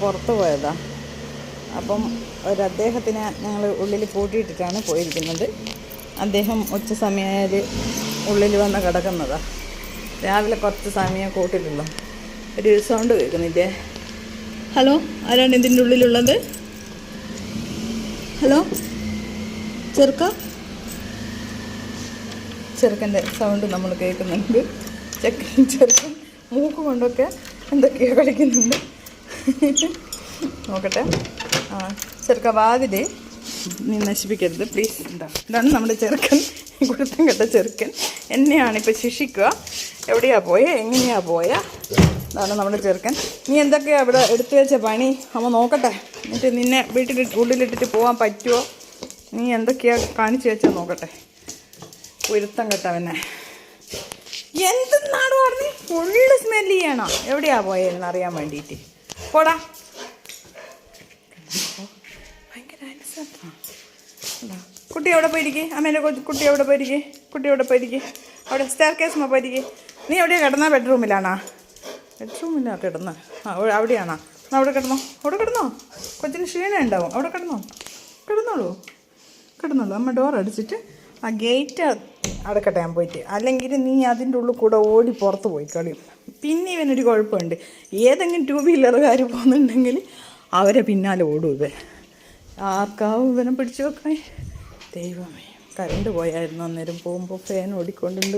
പുറത്ത് പോയതാണ് അപ്പം ഒരു അദ്ദേഹത്തിനെ ഞങ്ങൾ ഉള്ളിൽ പൂട്ടിയിട്ടിട്ടാണ് പോയിരിക്കുന്നത്. അദ്ദേഹം ഉച്ച സമയമായാൽ ഉള്ളിൽ വന്ന് കിടക്കുന്നതാണ് രാവിലെ കുറച്ച് സമയം കൂട്ടിട്ടുള്ളൂ. ഒരു സൗണ്ട് കേൾക്കുന്നില്ലേ? ഹലോ ആരാണ് ഇതിന്റെ ഉള്ളിലുള്ളത്? ഹലോ ചെറുക്ക? ചെറുക്കന്റെ സൗണ്ട് നമ്മൾ കേൾക്കുന്നുണ്ട്. ചെക്കൻ ചെറുക്കൻ മൂക്ക് കൊണ്ടൊക്കെ എന്തൊക്കെയോ കളിക്കുന്നുണ്ട്. നോക്കട്ടെ. ആ ചെറുക്ക വാതിൽ നീ നശിപ്പിക്കരുത് പ്ലീസ് എന്താ ഇതാണ് നമ്മുടെ ചെറുക്കൻ കുടുത്തം കെട്ട ചെറുക്കൻ. എന്നെയാണ് ഇപ്പോൾ ശിക്ഷിക്കുക. എവിടെയാ പോയ? എങ്ങനെയാ പോയ? ഇതാണ് നമ്മുടെ ചെറുക്കൻ. നീ എന്തൊക്കെയാ ഇവിടെ എടുത്തു വെച്ച പണി? അമ്മ നോക്കട്ടെ. എന്നിട്ട് നിന്നെ വീട്ടിൽ ഉള്ളിലിട്ടിട്ട് പോകാൻ പറ്റുമോ നീ എന്തൊക്കെയാ കാണിച്ചു വെച്ചാൽ നോക്കട്ടെ. ഉരുത്തം കെട്ടവനെ. എന്തെന്നാണ് പറഞ്ഞ് ഫുള്ള് സ്മെല്ല് ചെയ്യണം. എവിടെയാ പോയെന്ന് അറിയാൻ വേണ്ടിയിട്ട്. പോടാ. കുട്ടി എവിടെ പോയിരിക്കേ? അമ്മേന്റെ കുട്ടി എവിടെ പോയിരിക്കേ? കുട്ടി എവിടെ പോയിരിക്കേ? അവിടെ സ്റ്റെയർ കേസ് പോയിരിക്കേ. നീ എവിടെയാ കിടന്ന? ബെഡ്റൂമിലാണോ ബെഡ്റൂമിലാണ് കിടന്ന. ആ അവിടെ- അവിടെയാണോ. എന്നാ അവിടെ കിടന്നോ? അവിടെ കിടന്നോ? കൊച്ചിന് ക്ഷീണം ഉണ്ടാവും അവിടെ കിടന്നോ? കിടന്നോളൂ. കിടന്നോളൂ. അമ്മ ഡോർ അടിച്ചിട്ട് ആ ഗേറ്റ് അടക്കട്ടെ ഞാൻ പോയിട്ട്. അല്ലെങ്കിൽ നീ അതിന്റെ ഉള്ളിൽ കൂടെ ഓടി പുറത്ത് പോയി കളിയും. പിന്നെ ഇവനൊരു കുഴപ്പമുണ്ട്. ഏതെങ്കിലും ടൂ വീലറുകാർ പോകുന്നുണ്ടെങ്കിൽ അവരെ പിന്നാലെ ഓടും ഇവൻ. ആർക്കാവും ഇവനെ പിടിച്ചു വെക്കാൻ? ദൈവമേ. കറണ്ട് പോയായിരുന്നു അന്നേരം പോകുമ്പോൾ ഫാൻ ഓടിക്കൊണ്ടുണ്ട്.